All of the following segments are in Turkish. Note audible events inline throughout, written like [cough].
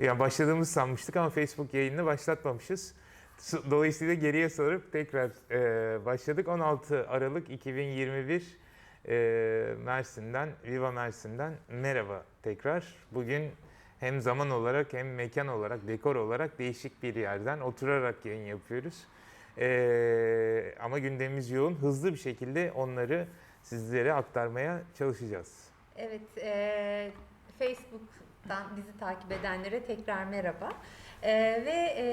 Ya başladığımız sanmıştık ama Facebook yayınını başlatmamışız. Dolayısıyla geriye sorup tekrar e, başladık. 16 Aralık 2021 e, Mersin'den, Viva Mersin'den merhaba tekrar. Bugün hem zaman olarak hem mekan olarak, dekor olarak değişik bir yerden oturarak yayın yapıyoruz. E, ama gündemimiz yoğun. Hızlı bir şekilde onları sizlere aktarmaya çalışacağız. Evet, e, Facebook'tan bizi takip edenlere tekrar merhaba. E, ve e,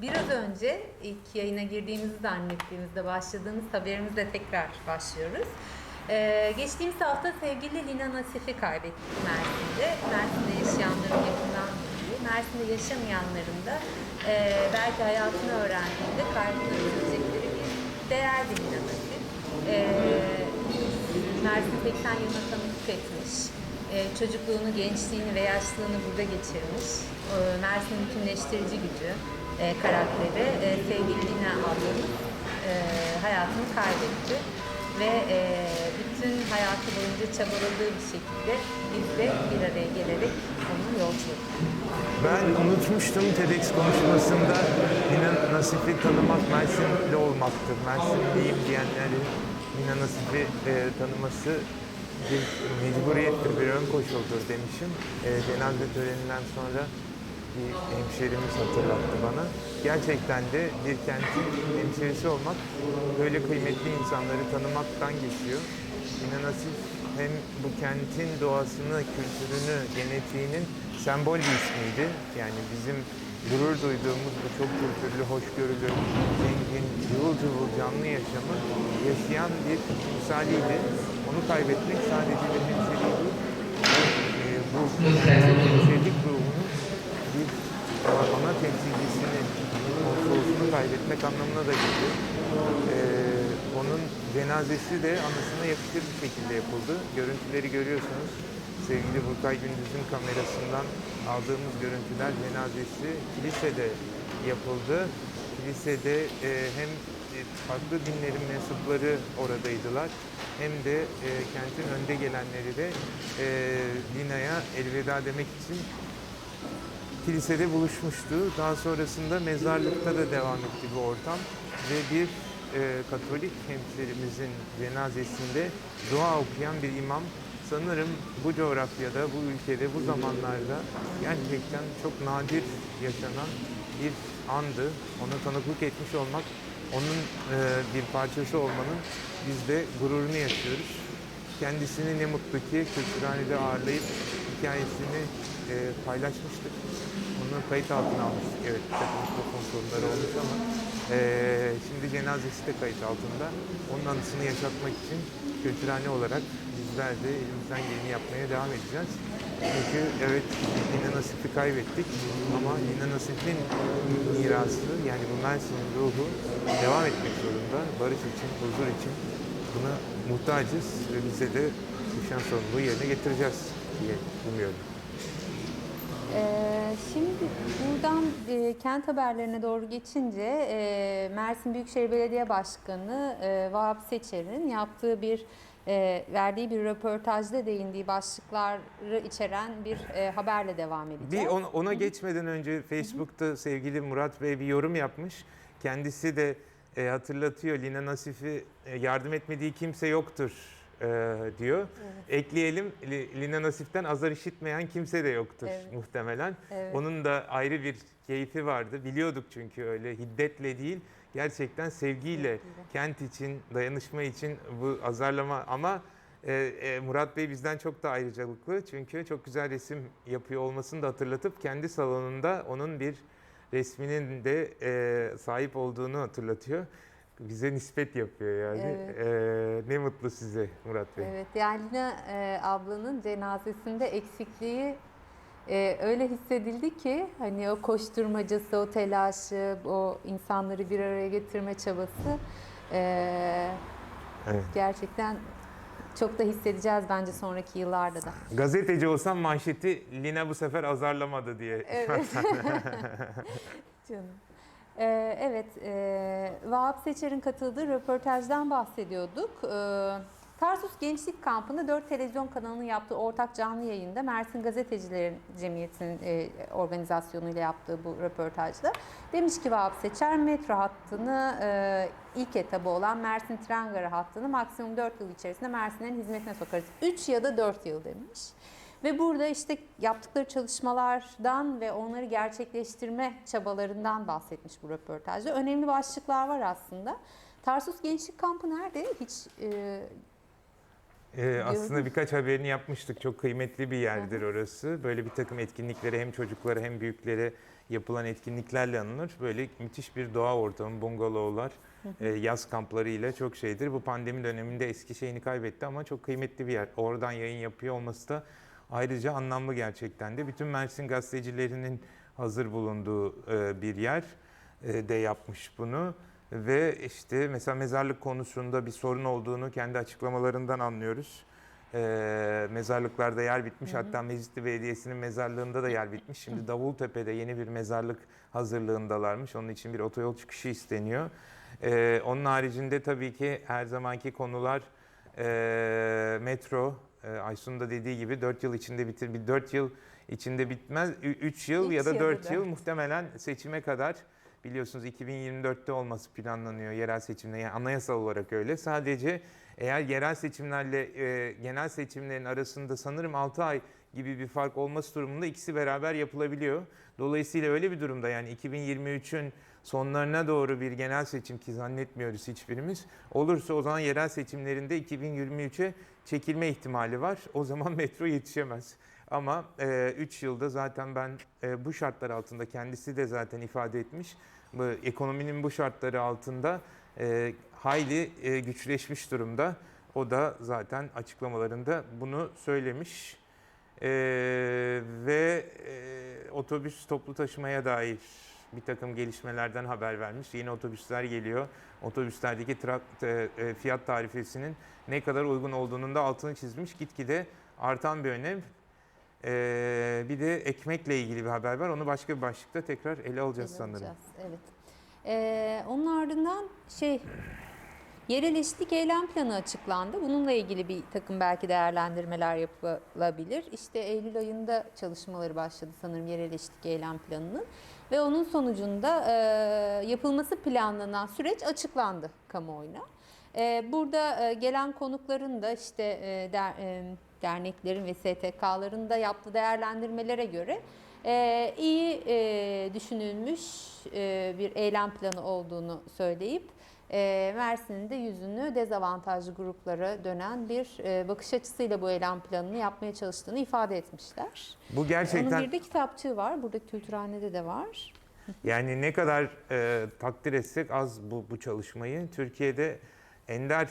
biraz önce ilk yayına girdiğimizi zannettiğimizde başladığımız haberimizle tekrar başlıyoruz. E, geçtiğimiz hafta sevgili Lina Nasif'i kaybettik Mersin'de. Mersin'de yaşayanların yakından bildiği, Mersin'de yaşamayanların da e, belki hayatını öğrendiğinde kalbine üzülecekleri bir değerdi Lina Nasif. E, Mersin 80 yılına tanıklık etmiş. Ee, çocukluğunu, gençliğini ve yaşlılığını burada geçirmiş. Mersin'in bütünleştirici gücü, e, karakteri e, sevgili Lina ablamız e, hayatını kaybetti. Ve e, bütün hayatı boyunca çabaladığı bir şekilde biz de bir araya gelerek onun yolculuğunu Ben unutmuştum TEDx konuşmasında Mina Nasif'i tanımak Mersinli olmaktır. Mersinliyim diyenlerin Mina Nasif'i e, tanıması bir mecburiyettir, bir ön koşuldur demişim. E, cenaze töreninden sonra bir hemşerimiz hatırlattı bana. Gerçekten de bir kentin hemşerisi olmak böyle kıymetli insanları tanımaktan geçiyor. Mina Nasif hem bu kentin doğasını, kültürünü, genetiğinin sembol bir ismiydi. Yani bizim gurur duyduğumuz bu çok kültürlü, hoşgörülü, zengin, cıvıl cıvıl canlı yaşamı yaşayan bir timsaliydi. Onu kaybetmek sadece bir hemşeriyi değil, e, bu hemşerilik ruhunu bir ana temsilcisini, konsolosunu kaybetmek anlamına da geliyor. Ee, onun cenazesi de anısına yakışır bir şekilde yapıldı. Görüntüleri görüyorsunuz. Sevgili Burkay Gündüz'ün kamerasından aldığımız görüntüler cenazesi kilisede yapıldı. Kilisede e, hem e, farklı dinlerin mensupları oradaydılar hem de e, kentin önde gelenleri de e, Lina'ya elveda demek için kilisede buluşmuştu. Daha sonrasında mezarlıkta da devam etti bu ortam ve bir e, Katolik hemşerimizin cenazesinde dua okuyan bir imam sanırım bu coğrafyada, bu ülkede, bu zamanlarda gerçekten çok nadir yaşanan bir andı. Ona tanıklık etmiş olmak, onun e, bir parçası olmanın biz de gururunu yaşıyoruz. Kendisini ne mutlu ki Kültürhane'de ağırlayıp hikayesini e, paylaşmıştık. Onu kayıt altına almıştık. Evet, mikrofon sorunları olmuş ama e, şimdi cenazesi de kayıt altında. Onun anısını yaşatmak için Kültürhane olarak bizler de elimizden geleni yapmaya devam edeceğiz. Çünkü evet Lina Nasip'i kaybettik ama Lina Nasip'in mirası yani bu Mersin'in ruhu devam etmek zorunda. Barış için, huzur için buna muhtacız ve bize de düşen sorumluluğu yerine getireceğiz diye umuyorum. Ee, şimdi buradan e, kent haberlerine doğru geçince e, Mersin Büyükşehir Belediye Başkanı e, Vahap Seçer'in yaptığı bir e, verdiği bir röportajda değindiği başlıkları içeren bir e, haberle devam edeceğiz. Bir ona, ona geçmeden önce Facebook'ta sevgili Murat Bey bir yorum yapmış. Kendisi de e, hatırlatıyor Lina Nasif'i e, yardım etmediği kimse yoktur e, diyor. Ekleyelim Li- Lina Nasif'ten azar işitmeyen kimse de yoktur Evet. muhtemelen. Evet. Onun da ayrı bir keyfi vardı. Biliyorduk çünkü öyle hiddetle değil gerçekten sevgiyle Sevgiyle. kent için, dayanışma için bu azarlama ama e, e, Murat Bey bizden çok da ayrıcalıklı çünkü çok güzel resim yapıyor olmasını da hatırlatıp kendi salonunda onun bir resminin de e, sahip olduğunu hatırlatıyor. Bize nispet yapıyor yani. Evet. E, ne mutlu size Murat Bey. Evet, yani Lina e, ablanın cenazesinde eksikliği e, öyle hissedildi ki hani o koşturmacası, o telaşı, o insanları bir araya getirme çabası e, Evet. gerçekten çok da hissedeceğiz bence sonraki yıllarda da. Gazeteci olsam manşeti Lina bu sefer azarlamadı diye. Evet. [laughs] Canım. Ee, evet, e, Vahap Seçer'in katıldığı röportajdan bahsediyorduk. Ee, Tarsus Gençlik Kampı'nda 4 televizyon kanalının yaptığı ortak canlı yayında Mersin Gazetecilerin Cemiyeti'nin e, organizasyonuyla yaptığı bu röportajda demiş ki Vahap Seçer metro hattını e, ilk etabı olan Mersin Tren Garı hattını maksimum 4 yıl içerisinde Mersin'in hizmetine sokarız. 3 ya da 4 yıl demiş. Ve burada işte yaptıkları çalışmalardan ve onları gerçekleştirme çabalarından bahsetmiş bu röportajda. Önemli başlıklar var aslında. Tarsus Gençlik Kampı nerede? Hiç e, Ee, aslında birkaç haberini yapmıştık. Çok kıymetli bir yerdir orası. Böyle bir takım etkinliklere hem çocuklara hem büyüklere yapılan etkinliklerle anılır. Böyle müthiş bir doğa ortamı, bungalovlar, e, yaz kampları ile çok şeydir. Bu pandemi döneminde eski şeyini kaybetti ama çok kıymetli bir yer. Oradan yayın yapıyor olması da ayrıca anlamlı gerçekten de. Bütün Mersin gazetecilerinin hazır bulunduğu e, bir yer e, de yapmış bunu. Ve işte mesela mezarlık konusunda bir sorun olduğunu kendi açıklamalarından anlıyoruz. Ee, mezarlıklarda yer bitmiş. Hatta Mecitli Belediyesi'nin mezarlığında da yer bitmiş. Şimdi Davultepe'de yeni bir mezarlık hazırlığındalarmış. Onun için bir otoyol çıkışı isteniyor. Ee, onun haricinde tabii ki her zamanki konular ee, metro. Ee, Aysun'un da dediği gibi 4 yıl içinde bitir. Bir 4 yıl içinde bitmez. 3 yıl Üç ya da ya da 4 yıl muhtemelen seçime kadar biliyorsunuz 2024'te olması planlanıyor yerel seçimler. Yani anayasal olarak öyle. Sadece eğer yerel seçimlerle e, genel seçimlerin arasında sanırım 6 ay gibi bir fark olması durumunda ikisi beraber yapılabiliyor. Dolayısıyla öyle bir durumda yani 2023'ün sonlarına doğru bir genel seçim ki zannetmiyoruz hiçbirimiz. Olursa o zaman yerel seçimlerinde 2023'e çekilme ihtimali var. O zaman [laughs] metro yetişemez. Ama 3 yılda zaten ben e, bu şartlar altında kendisi de zaten ifade etmiş. Bu ekonominin bu şartları altında e, hayli e, güçleşmiş durumda. O da zaten açıklamalarında bunu söylemiş. E, ve e, otobüs toplu taşımaya dair bir takım gelişmelerden haber vermiş. Yeni otobüsler geliyor. Otobüslerdeki e, e, fiyat tarifesinin ne kadar uygun olduğunun da altını çizmiş. Gitgide artan bir önem. Ee, bir de ekmekle ilgili bir haber var. Onu başka bir başlıkta tekrar ele alacağız ele sanırım. alacağız. Evet. Ee, onun ardından şey yerel eşitlik eylem planı açıklandı. Bununla ilgili bir takım belki değerlendirmeler yapılabilir. İşte Eylül ayında çalışmaları başladı sanırım yerel eşitlik eylem planının. Ve onun sonucunda e, yapılması planlanan süreç açıklandı kamuoyuna. E, burada e, gelen konukların da işte e, der- e, derneklerin ve STK'ların da yaptığı değerlendirmelere göre e, iyi e, düşünülmüş e, bir eylem planı olduğunu söyleyip e, Mersin'in de yüzünü dezavantajlı gruplara dönen bir e, bakış açısıyla bu eylem planını yapmaya çalıştığını ifade etmişler. Bu gerçekten Onun bir de kitapçığı var. Burada Kültürhane'de de var. yani ne kadar e, takdir etsek az bu, bu çalışmayı. Türkiye'de ender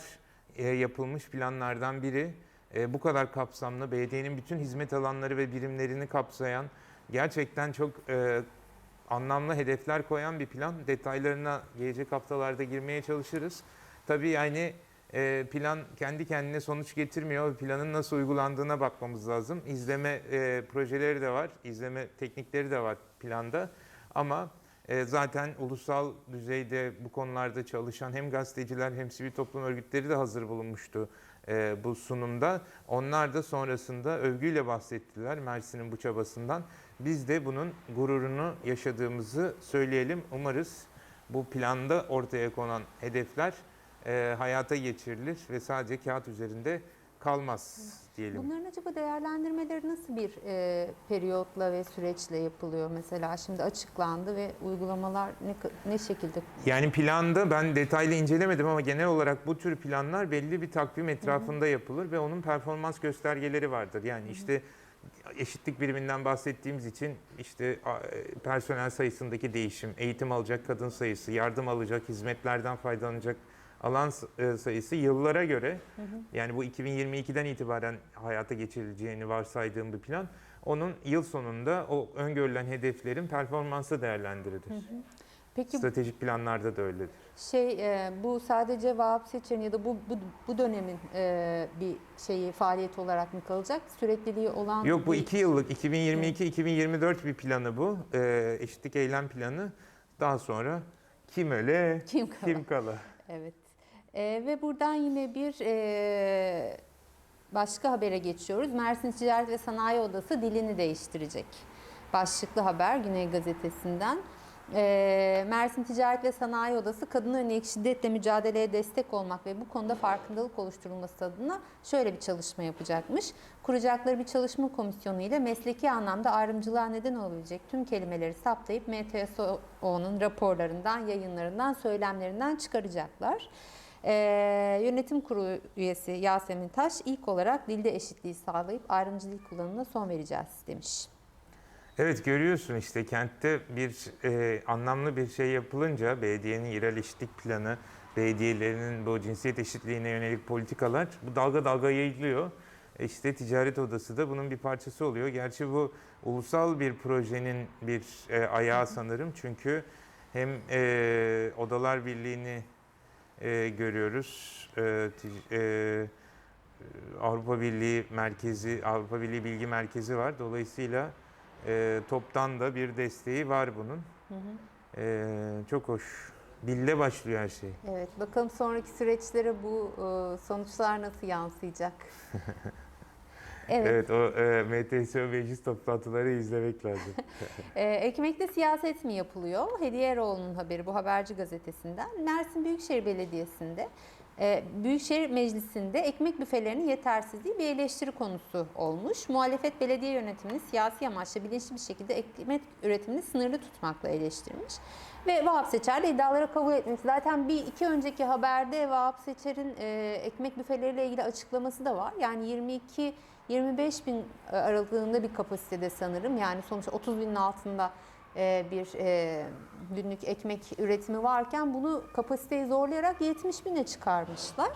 e, yapılmış planlardan biri. E, bu kadar kapsamlı belediyenin bütün hizmet alanları ve birimlerini kapsayan gerçekten çok e, anlamlı hedefler koyan bir plan. Detaylarına gelecek haftalarda girmeye çalışırız. Tabii yani e, plan kendi kendine sonuç getirmiyor. Planın nasıl uygulandığına bakmamız lazım. İzleme e, projeleri de var, izleme teknikleri de var planda. Ama e, zaten ulusal düzeyde bu konularda çalışan hem gazeteciler hem sivil toplum örgütleri de hazır bulunmuştu e, bu sunumda. Onlar da sonrasında övgüyle bahsettiler Mersin'in bu çabasından. Biz de bunun gururunu yaşadığımızı söyleyelim. Umarız bu planda ortaya konan hedefler e, hayata geçirilir ve sadece kağıt üzerinde kalmaz diyelim. Bunların acaba değerlendirmeleri nasıl bir e, periyotla ve süreçle yapılıyor mesela? Şimdi açıklandı ve uygulamalar ne, ne şekilde? Yani planda ben detaylı incelemedim ama genel olarak bu tür planlar belli bir takvim etrafında yapılır ve onun performans göstergeleri vardır. Yani işte eşitlik biriminden bahsettiğimiz için işte e, personel sayısındaki değişim, eğitim alacak kadın sayısı, yardım alacak, hizmetlerden faydalanacak alan e, sayısı yıllara göre yani bu 2022'den itibaren hayata geçirileceğini varsaydığım bir plan. Onun yıl sonunda o öngörülen hedeflerin performansı değerlendirilir. Peki Stratejik planlarda da öyledir. şey e, bu sadece Vahap Seçer'in ya da bu bu, bu dönemin e, bir şeyi faaliyet olarak mı kalacak? Sürekliliği olan Yok bu bir- iki yıllık 2022-2024 bir planı bu. Ee, eşitlik eylem planı. Daha sonra kim öle kim kalır? kim kala. Evet. Ee, ve buradan yine bir e, başka habere geçiyoruz. Mersin Ticaret ve Sanayi Odası dilini değiştirecek. Başlıklı haber Güney Gazetesi'nden. Ee, Mersin Ticaret ve Sanayi Odası kadına yönelik şiddetle mücadeleye destek olmak ve bu konuda farkındalık oluşturulması adına şöyle bir çalışma yapacakmış. Kuracakları bir çalışma komisyonu ile mesleki anlamda ayrımcılığa neden olabilecek tüm kelimeleri saptayıp MTSO'nun raporlarından, yayınlarından, söylemlerinden çıkaracaklar. Ee, yönetim kurulu üyesi Yasemin Taş ilk olarak dilde eşitliği sağlayıp ayrımcılık kullanımına son vereceğiz demiş. Evet görüyorsun işte kentte bir e, anlamlı bir şey yapılınca belediyenin yerel planı, belediyelerinin bu cinsiyet eşitliğine yönelik politikalar bu dalga dalga yayılıyor. E İşte ticaret odası da bunun bir parçası oluyor. Gerçi bu ulusal bir projenin bir e, ayağı sanırım. Çünkü hem e, Odalar Birliği'ni e, görüyoruz. E, e, Avrupa Birliği merkezi, Avrupa Birliği Bilgi Merkezi var. Dolayısıyla e, toptan da bir desteği var bunun. E, çok hoş. Dille başlıyor her şey. Evet, bakalım sonraki süreçlere bu e, sonuçlar nasıl yansıyacak? [laughs] Evet, Evet, o e, MTSO meclis toplantıları izlemek lazım. [laughs] e, ekmekte siyaset mi yapılıyor? Hediye Eroğlu'nun haberi bu Haberci Gazetesi'nden. Mersin Büyükşehir Belediyesi'nde, e, Büyükşehir Meclisi'nde ekmek büfelerinin yetersizliği bir eleştiri konusu olmuş. Muhalefet belediye yönetimini siyasi amaçla bilinçli bir şekilde ekmek üretimini sınırlı tutmakla eleştirmiş. Ve Vahap Seçer de iddiaları kabul etmiş. Zaten bir iki önceki haberde Vahap Seçer'in e, ekmek büfeleriyle ilgili açıklaması da var. Yani 22 25 bin aralığında bir kapasitede sanırım. Yani sonuçta 30 binin altında e, bir e, günlük ekmek üretimi varken bunu kapasiteyi zorlayarak 70 bine çıkarmışlar.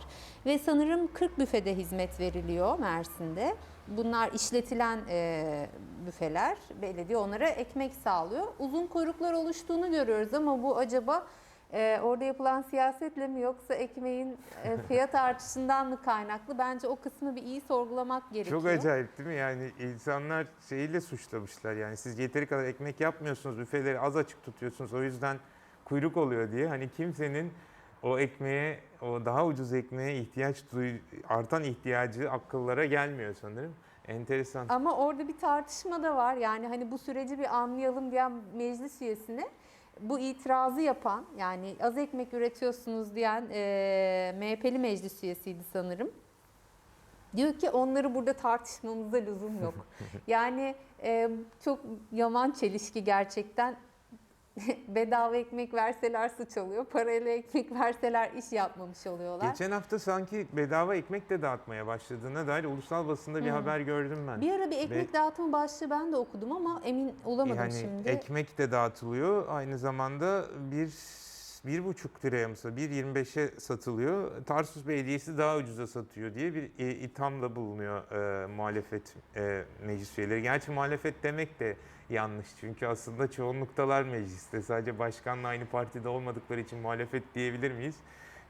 Ve sanırım 40 büfede hizmet veriliyor Mersin'de. Bunlar işletilen e, büfeler. Belediye onlara ekmek sağlıyor. Uzun kuyruklar oluştuğunu görüyoruz ama bu acaba e, orada yapılan siyasetle mi yoksa ekmeğin e, fiyat artışından mı kaynaklı? Bence o kısmı bir iyi sorgulamak gerekiyor. Çok acayip değil mi? Yani insanlar şeyiyle suçlamışlar. Yani siz yeteri kadar ekmek yapmıyorsunuz, büfeleri az açık tutuyorsunuz. O yüzden kuyruk oluyor diye. Hani kimsenin o ekmeğe, o daha ucuz ekmeğe ihtiyaç duy, artan ihtiyacı akıllara gelmiyor sanırım. Enteresan. Ama orada bir tartışma da var. Yani hani bu süreci bir anlayalım diyen meclis üyesine bu itirazı yapan yani az ekmek üretiyorsunuz diyen e, MHP'li meclis üyesiydi sanırım. Diyor ki onları burada tartışmamıza lüzum yok. [laughs] yani e, çok yaman çelişki gerçekten. [laughs] Bedava ekmek verseler suç oluyor. Parayla ekmek verseler iş yapmamış oluyorlar. Geçen hafta sanki bedava ekmek de dağıtmaya başladığına dair ulusal basında bir Hı. haber gördüm ben. Bir ara bir ekmek Ve- dağıtım başlığı ben de okudum ama emin olamadım yani şimdi. ekmek de dağıtılıyor. Aynı zamanda bir bir buçuk liraya mı satılıyor? 1.25'e satılıyor. Tarsus Belediyesi daha ucuza satıyor diye bir e, ithamda bulunuyor e, muhalefet e, meclis üyeleri. Gerçi muhalefet demek de yanlış. Çünkü aslında çoğunluktalar mecliste. Sadece başkanla aynı partide olmadıkları için muhalefet diyebilir miyiz?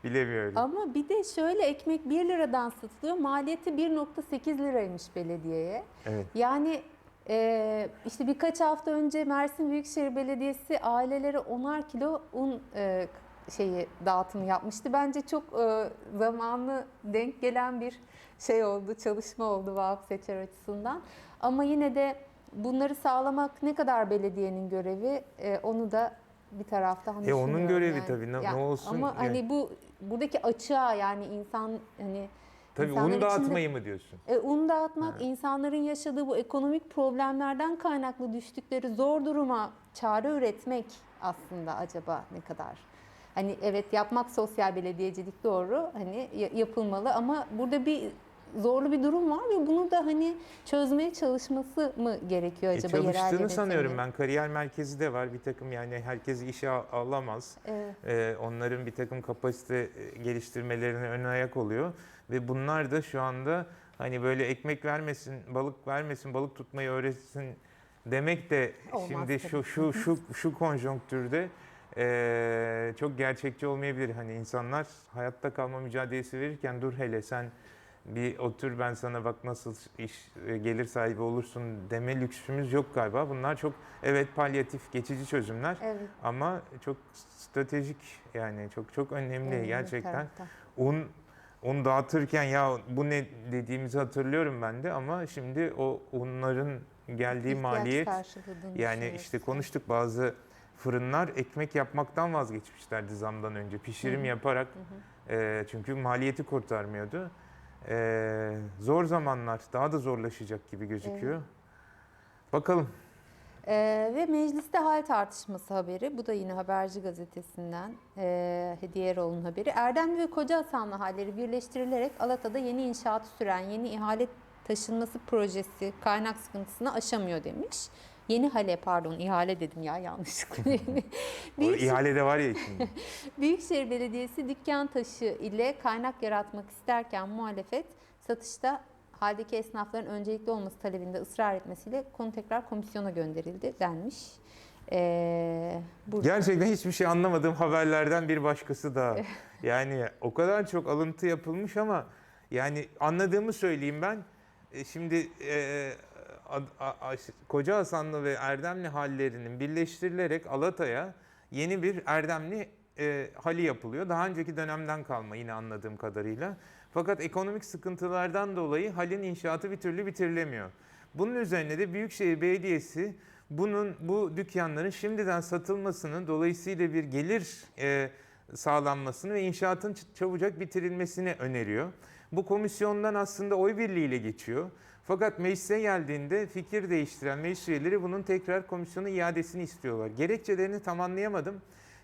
Bilemiyorum. Ama bir de şöyle ekmek 1 liradan satılıyor. Maliyeti 1.8 liraymış belediyeye. Evet. Yani e, işte birkaç hafta önce Mersin Büyükşehir Belediyesi ailelere 10'ar kilo un e, şeyi dağıtımı yapmıştı. Bence çok e, zamanlı denk gelen bir şey oldu, çalışma oldu Vahap Seçer açısından. Ama yine de bunları sağlamak ne kadar belediyenin görevi e, onu da bir taraftan E, onun görevi yani. tabii, ne- Ya, ne olsun Ama yani. hani bu buradaki açığa yani insan hani Tabii un içinde- dağıtmayı mı diyorsun? e, un dağıtmak, Ha. insanların yaşadığı bu ekonomik problemlerden kaynaklı düştükleri zor duruma çare üretmek aslında acaba ne kadar? Hani evet yapmak sosyal belediyecilik doğru hani ya- yapılmalı ama burada bir zorlu bir durum var ve bunu da hani çözmeye çalışması mı gerekiyor E, acaba yerel çalıştığını sanıyorum ben. Kariyer merkezi de var. Bir takım yani herkes işe al- alamaz. Evet. Ee, onların bir takım kapasite e, geliştirmelerine ön ayak oluyor. Ve bunlar da şu anda hani böyle ekmek vermesin, balık vermesin, balık tutmayı öğretsin demek de Olmaz şimdi şu tabii. şu şu şu konjonktürde e, çok gerçekçi olmayabilir. Hani insanlar hayatta kalma mücadelesi verirken dur hele sen bir otur ben sana bak nasıl iş e, gelir sahibi olursun deme lüksümüz yok galiba. Bunlar çok evet palyatif geçici çözümler Evet. ama çok stratejik yani çok çok önemli önemli gerçekten. taraftan. Un un dağıtırken ya bu ne dediğimizi hatırlıyorum ben de ama şimdi o unların geldiği İhtiyaç maliyet yani işte konuştuk bazı fırınlar ekmek yapmaktan vazgeçmişlerdi zamdan önce. Pişirim Hı hı. yaparak Hı hı. e, çünkü maliyeti kurtarmıyordu. E, zor zamanlar daha da zorlaşacak gibi gözüküyor. Bakalım. Ee, ve mecliste hal tartışması haberi. Bu da yine Haberci gazetesinden e, Hediye Erol'un haberi. Erdemli ve Koca Hasanlı halleri birleştirilerek Alata'da yeni inşaatı süren yeni ihale taşınması projesi kaynak sıkıntısını aşamıyor demiş. Yeni hale pardon ihale dedim ya yanlışlıkla. [laughs] Büyükşehir, ihalede var ya içinde. [laughs] Büyükşehir Belediyesi dükkan taşı ile kaynak yaratmak isterken muhalefet satışta haldeki esnafların öncelikli olması talebinde ısrar etmesiyle konu tekrar komisyona gönderildi denmiş. Ee, burada Gerçekten hiçbir şey anlamadığım haberlerden bir başkası daha. [laughs] Yani o kadar çok alıntı yapılmış ama yani anladığımı söyleyeyim ben. E, Şimdi e, Koca Hasanlı ve Erdemli hallerinin birleştirilerek Alata'ya yeni bir Erdemli e, hali yapılıyor. Daha önceki dönemden kalma yine anladığım kadarıyla. Fakat ekonomik sıkıntılardan dolayı halin inşaatı bir türlü bitirilemiyor. Bunun üzerine de Büyükşehir Belediyesi bunun bu dükkanların şimdiden satılmasının dolayısıyla bir gelir e, sağlanmasını ve inşaatın çabucak bitirilmesini öneriyor. Bu komisyondan aslında oy birliğiyle geçiyor. Fakat meclise geldiğinde fikir değiştiren meclis üyeleri bunun tekrar komisyona iadesini istiyorlar. Gerekçelerini tam anlayamadım.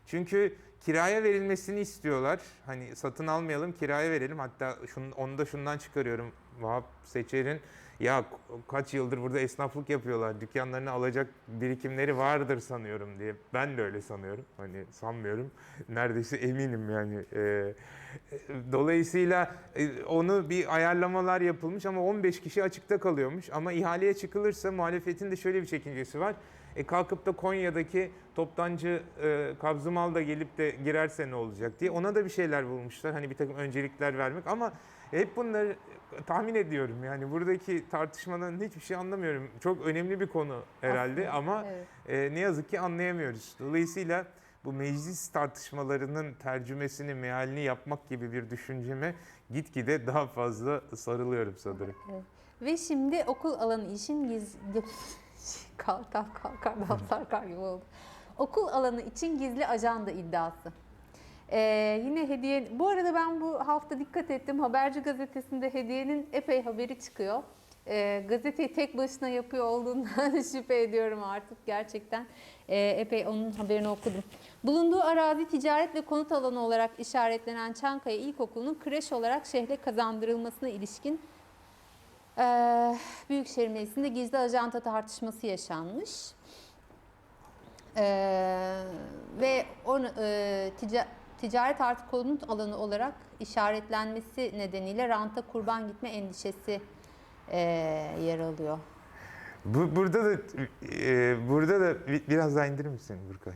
Çünkü kiraya verilmesini istiyorlar. Hani satın almayalım, kiraya verelim. Hatta şunu, onu da şundan çıkarıyorum. Vahap Seçer'in ya kaç yıldır burada esnaflık yapıyorlar. Dükkanlarını alacak birikimleri vardır sanıyorum diye. Ben de öyle sanıyorum. Hani sanmıyorum. [laughs] Neredeyse eminim yani. Ee, e, dolayısıyla e, onu bir ayarlamalar yapılmış ama 15 kişi açıkta kalıyormuş. Ama ihaleye çıkılırsa muhalefetin de şöyle bir çekincesi var. E kalkıp da Konya'daki toptancı e, Kabzımal da gelip de girerse ne olacak diye ona da bir şeyler bulmuşlar. Hani bir takım öncelikler vermek ama hep bunları tahmin ediyorum. Yani buradaki tartışmadan hiçbir şey anlamıyorum. Çok önemli bir konu herhalde Aslında, ama evet. e, ne yazık ki anlayamıyoruz. Dolayısıyla bu meclis tartışmalarının tercümesini, mealini yapmak gibi bir düşünceme gitgide daha fazla sarılıyorum sanırım. ve şimdi okul alanı için gizli [laughs] kalkar kalkar sarkar gibi oldu. Okul alanı için gizli ajanda iddiası. Ee, yine hediye bu arada ben bu hafta dikkat ettim Haberci gazetesinde hediyenin epey haberi çıkıyor. Ee, gazeteyi tek başına yapıyor olduğundan [laughs] şüphe ediyorum artık gerçekten. Ee, epey onun haberini okudum. Bulunduğu arazi ticaret ve konut alanı olarak işaretlenen Çankaya İlkokulu'nun kreş olarak şehre kazandırılmasına ilişkin ee, Büyükşehir Meclisi'nde gizli ajanta tartışması yaşanmış. Ee, ve onu, e, tica- ticaret artı konut alanı olarak işaretlenmesi nedeniyle ranta kurban gitme endişesi e, yer alıyor. Bu, burada da e, burada da bi- biraz daha indirir misin Burkay?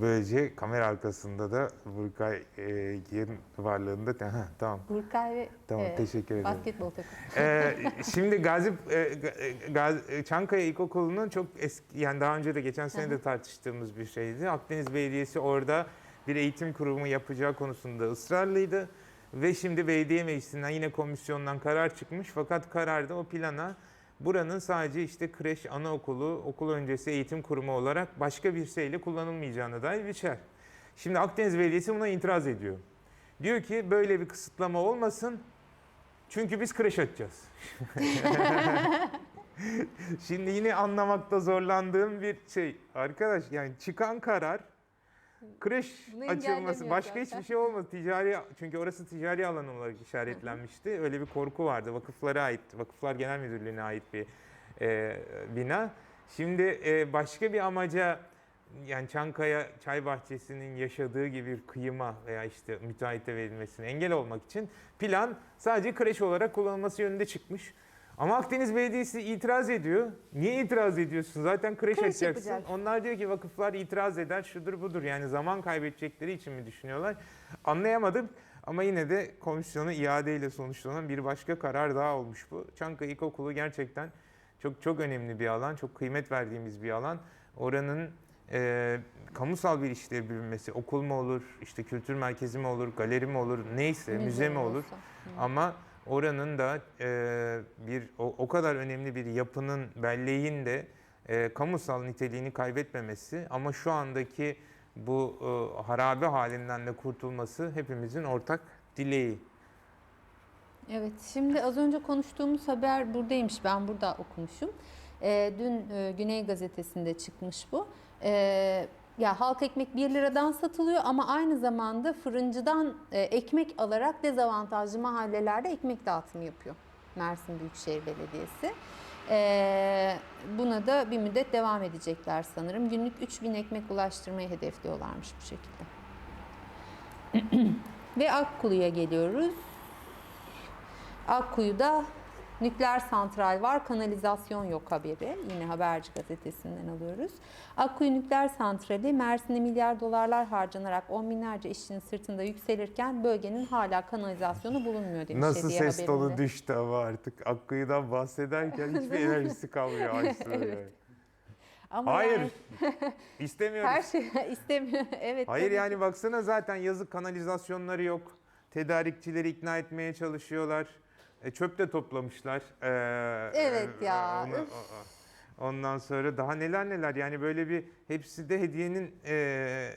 Böylece kamera arkasında da Burkay'ın varlığında ha, tamam. Burkay ve Tamam e, teşekkür ederim. basketbol takımı. Ee, şimdi Gazi e, Ga- Gazi- Çankaya İlkokulu'nun çok eski yani daha önce de geçen sene de tartıştığımız bir şeydi. Akdeniz Belediyesi orada bir eğitim kurumu yapacağı konusunda ısrarlıydı. Ve şimdi belediye meclisinden yine komisyondan karar çıkmış fakat kararda o plana buranın sadece işte kreş, anaokulu, okul öncesi eğitim kurumu olarak başka bir şeyle kullanılmayacağına dair bir şer. Şimdi Akdeniz Belediyesi buna itiraz ediyor. Diyor ki böyle bir kısıtlama olmasın. Çünkü biz kreş açacağız. [laughs] [laughs] Şimdi yine anlamakta zorlandığım bir şey. Arkadaş yani çıkan karar kreş Bunu açılması başka zaten. hiçbir şey olmaz. Ticari çünkü orası ticari alan olarak işaretlenmişti. Öyle bir korku vardı. Vakıflara ait, Vakıflar Genel Müdürlüğü'ne ait bir e, bina. Şimdi e, başka bir amaca yani Çankaya Çay Bahçesi'nin yaşadığı gibi bir kıyıma veya işte müteahhite verilmesine engel olmak için plan sadece kreş olarak kullanılması yönünde çıkmış. Ama Akdeniz Belediyesi itiraz ediyor. Niye itiraz ediyorsun? Zaten kreş, Kreş açacaksın. yapacak. Onlar diyor ki vakıflar itiraz eder, şudur budur. Yani zaman kaybedecekleri için mi düşünüyorlar? Anlayamadım. Ama yine de komisyonu iadeyle sonuçlanan bir başka karar daha olmuş bu. Çankaya İlkokulu gerçekten çok çok önemli bir alan, çok kıymet verdiğimiz bir alan. Oranın e, kamusal bir işlev bürünmesi, okul mu olur, işte kültür merkezi mi olur, galeri mi olur, neyse müze, mi olur. olsa. Ama oranın da e, bir o, o kadar önemli bir yapının belleğin de e, kamusal niteliğini kaybetmemesi ama şu andaki bu e, harabe halinden de kurtulması hepimizin ortak dileği. Evet, şimdi az önce konuştuğumuz haber buradaymış. Ben burada okumuşum. Ee, dün e, Güney Gazetesi'nde çıkmış bu. Ee, ya halk ekmek 1 liradan satılıyor ama aynı zamanda fırıncıdan e, ekmek alarak dezavantajlı mahallelerde ekmek dağıtımı yapıyor. Mersin Büyükşehir Belediyesi. Ee, buna da bir müddet devam edecekler sanırım. Günlük 3000 ekmek ulaştırmayı hedefliyorlarmış bu şekilde. [clears throat] Ve Akkulu'ya geliyoruz. Akkuyu'da nükleer santral var, kanalizasyon yok haberi. Yine Haberci gazetesinden alıyoruz. Akkuyu nükleer santrali Mersin'de milyar dolarlar harcanarak on binlerce işçinin sırtında yükselirken bölgenin hala kanalizasyonu bulunmuyor demiş Nasıl Hediye ses haberinde. düştü ama artık Akkuyu'dan bahsederken [laughs] hiçbir enerjisi kalmıyor. [laughs] Evet. Ama Hayır. yani [laughs] İstemiyoruz. her şey istemiyor. Evet. Hayır tabii. yani baksana zaten yazık kanalizasyonları yok. Tedarikçileri ikna etmeye çalışıyorlar. E, çöp de toplamışlar. Ee, Evet ya, onu- üf. ondan sonra daha neler neler yani böyle bir hepsi de hediyenin e,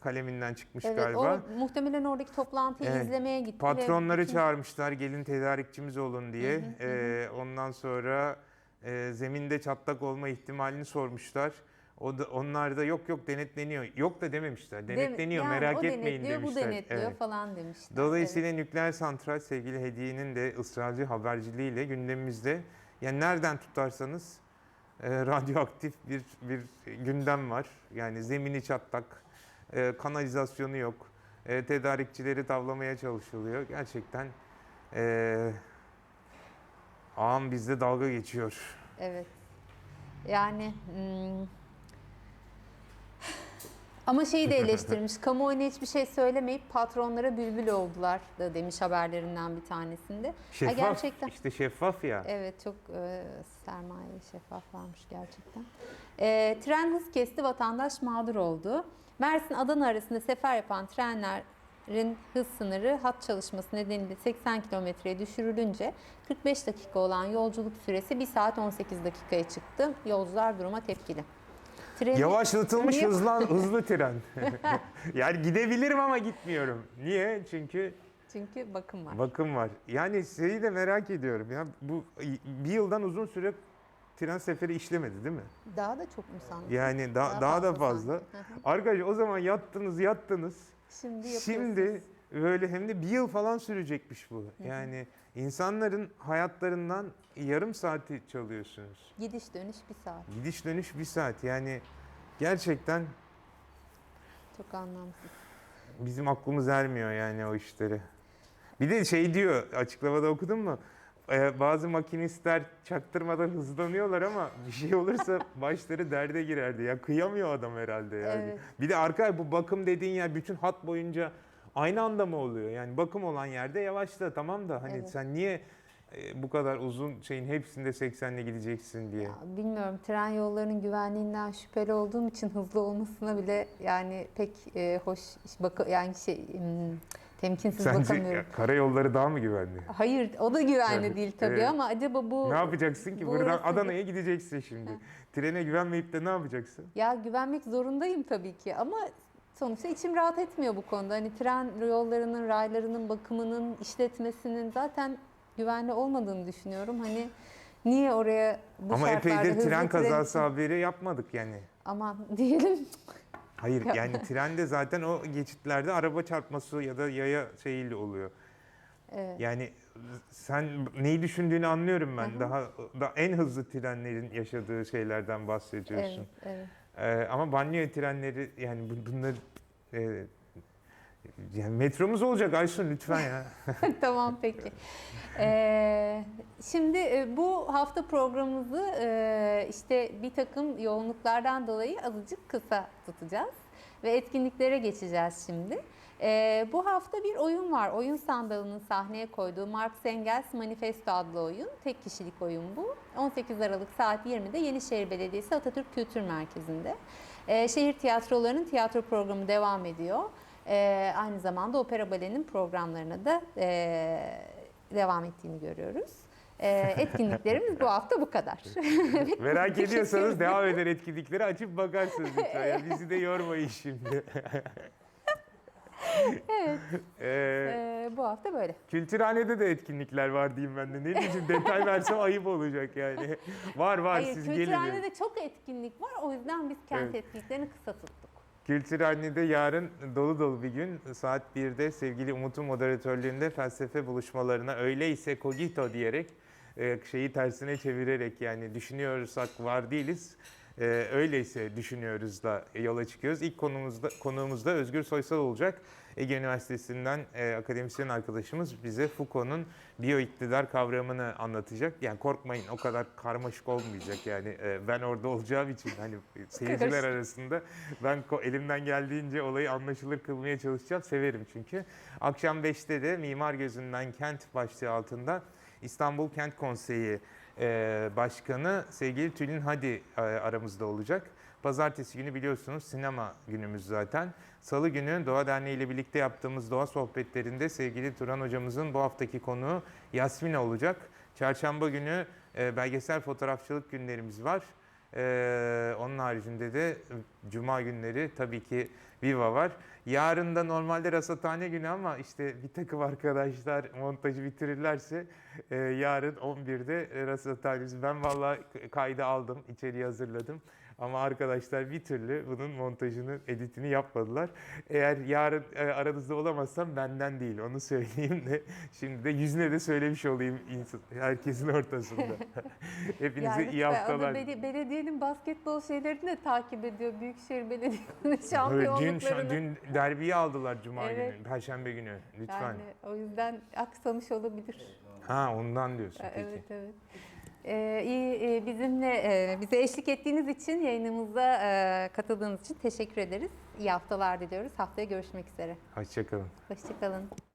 kaleminden çıkmış Evet, galiba. o muhtemelen oradaki toplantıyı Evet. izlemeye gitti. ve Patronları bütün- çağırmışlar gelin tedarikçimiz olun diye. Ee, ondan sonra e, zeminde çatlak olma ihtimalini sormuşlar. O da, onlar da yok yok denetleniyor. Yok da dememişler. Dem- Denetleniyor yani merak etmeyin demişler. Bu denetliyor Evet. falan demişler. Dolayısıyla nükleer santral sevgili Hediye'nin de ısrarcı haberciliğiyle gündemimizde. Yani nereden tutarsanız e, radyoaktif bir bir gündem var. Yani zemini çatlak, e, kanalizasyonu yok. E, tedarikçileri tavlamaya çalışılıyor. Gerçekten e, ağam bizde dalga geçiyor. Evet. Yani hmm, ama şeyi de [laughs] eleştirmiş. Kamuoyuna hiçbir şey söylemeyip patronlara bülbül oldular da demiş haberlerinden bir tanesinde. Şeffaf. gerçekten. İşte şeffaf ya. Evet çok e, sermaye şeffaflarmış gerçekten. E, tren hız kesti vatandaş mağdur oldu. Mersin Adana arasında sefer yapan trenlerin hız sınırı hat çalışması nedeniyle 80 kilometreye düşürülünce 45 dakika olan yolculuk süresi 1 saat 18 dakikaya çıktı. Yolcular duruma tepkili. Treni- Yavaşlatılmış Niye- hızlan, [laughs] hızlı tren. [laughs] yani gidebilirim ama gitmiyorum. Niye? Çünkü Çünkü bakım var. Bakım var. Yani şeyi de merak ediyorum ya bu bir yıldan uzun süre tren seferi işlemedi değil mi? Daha da çok insan. Yani da- daha, da fazla. Arkadaşlar o zaman yattınız yattınız. Şimdi yapıyorsunuz. Şimdi böyle hem de bir yıl falan sürecekmiş bu. Yani insanların hayatlarından yarım saati çalıyorsunuz. gidiş dönüş bir saat. Gidiş dönüş bir saat. Yani gerçekten Çok anlamsız. bizim aklımız ermiyor yani o işleri. Bir de şey diyor açıklamada okudun mu? Ee, bazı makinistler çaktırmadan hızlanıyorlar ama bir şey olursa [laughs] başları derde girerdi. Ya kıyamıyor adam herhalde yani. Evet. Bir de arka bu bakım dediğin yer bütün hat boyunca aynı anda mı oluyor? Yani bakım olan yerde yavaşla tamam da hani Evet. sen niye e, bu kadar uzun şeyin hepsinde 80'le gideceksin diye. Ya bilmiyorum tren yollarının güvenliğinden şüpheli olduğum için hızlı olmasına bile yani pek e, hoş bak yani şey hmm, temkinsiz Sence bakamıyorum. karayolları daha mı güvenli? Hayır o da güvenli Evet, değil tabii evet. ama acaba bu Ne yapacaksın ki? bu Buradan Adana'ya gideceksin şimdi. Trene güvenmeyip de ne yapacaksın? ya güvenmek zorundayım tabii ki ama sonuçta içim rahat etmiyor bu konuda. Hani tren yollarının, raylarının bakımının, işletmesinin zaten güvenli olmadığını düşünüyorum. Hani niye oraya bu Ama şartlarda epeydir hızlı tren kazası haberi yapmadık yani. Aman [laughs] diyelim. Hayır Ya- yani trende zaten o geçitlerde araba çarpması ya da yaya şeyiyle oluyor. Evet. Yani sen neyi düşündüğünü anlıyorum ben. Hı hı. Daha da en hızlı trenlerin yaşadığı şeylerden bahsediyorsun. Evet, evet. Ee, ama banliyö trenleri yani bu- bunlar e, yani metromuz olacak Aysun lütfen ya. [laughs] tamam peki. Ee, şimdi e, bu hafta programımızı e, işte bir takım yoğunluklardan dolayı azıcık kısa tutacağız. ve etkinliklere geçeceğiz şimdi. Ee, bu hafta bir oyun var. Oyun sandalının sahneye koyduğu Marx Engels Manifesto adlı oyun. Tek kişilik oyun bu. 18 Aralık saat 20'de Yenişehir Belediyesi Atatürk Kültür Merkezi'nde. Ee, şehir tiyatrolarının tiyatro programı devam ediyor. Ee, aynı zamanda opera balenin programlarına da e, devam ettiğini görüyoruz. Ee, [laughs] etkinliklerimiz bu hafta bu kadar. Merak [laughs] ediyorsanız devam eden etkinlikleri açıp bakarsınız lütfen. Ya bizi de yormayın şimdi. [laughs] evet, [laughs] Ee, e, bu hafta böyle. Kültürhanede de etkinlikler var diyeyim ben de. Ne diyeyim detay versem [laughs] ayıp olacak yani. Var var Hayır, siz gelin. Kültürhane'de çok etkinlik var. O yüzden biz kent Evet. etkinliklerini kısa tuttuk. Kültürhane'de yarın dolu dolu bir gün saat 1'de sevgili Umut'un moderatörlüğünde felsefe buluşmalarına öyleyse cogito diyerek e, şeyi tersine çevirerek yani düşünüyorsak var değiliz. E, öyleyse düşünüyoruz da yola çıkıyoruz. İlk konumuzda konuğumuz da Özgür Soysal olacak. Ege Üniversitesi'nden e, akademisyen arkadaşımız bize Foucault'un biyo iktidar kavramını anlatacak. Yani korkmayın o kadar karmaşık olmayacak yani e, ben orada olacağım için hani seyirciler arasında ben elimden geldiğince olayı anlaşılır kılmaya çalışacağım. Severim çünkü. Akşam 5'te de Mimar Gözünden Kent başlığı altında İstanbul Kent Konseyi e, Başkanı sevgili Tülin Hadi e, aramızda olacak. Pazartesi günü biliyorsunuz sinema günümüz zaten. Salı günü Doğa Derneği ile birlikte yaptığımız doğa sohbetlerinde sevgili Turan hocamızın bu haftaki konuğu Yasmine olacak. Çarşamba günü e, belgesel fotoğrafçılık günlerimiz var. Ee, onun haricinde de cuma günleri tabii ki Viva var. Yarın da normalde rasathane günü ama işte bir takım arkadaşlar montajı bitirirlerse e, yarın 11'de rasathanemiz. Ben vallahi kaydı aldım, içeriği hazırladım. Ama arkadaşlar bir türlü bunun montajını, editini yapmadılar. Eğer yarın e, aranızda olamazsam benden değil onu [laughs] söyleyeyim de. Şimdi de yüzüne de söylemiş olayım insan- herkesin ortasında. [laughs] Hepinize iyi lütfen, haftalar. beli- belediyenin basketbol şeylerini de takip ediyor. Büyükşehir Belediye'nin [laughs] Evet, Dün, şampiyonluklarını. dün derbiyi aldılar Cuma Evet. günü, Perşembe günü. Lütfen. Yani o yüzden aksamış olabilir. Ha ondan diyorsun peki. Evet evet. Ee, iyi e, bizimle e, bize eşlik ettiğiniz için yayınımıza e, katıldığınız için teşekkür ederiz. İyi haftalar diliyoruz. Haftaya görüşmek üzere. Hoşçakalın. Hoşçakalın.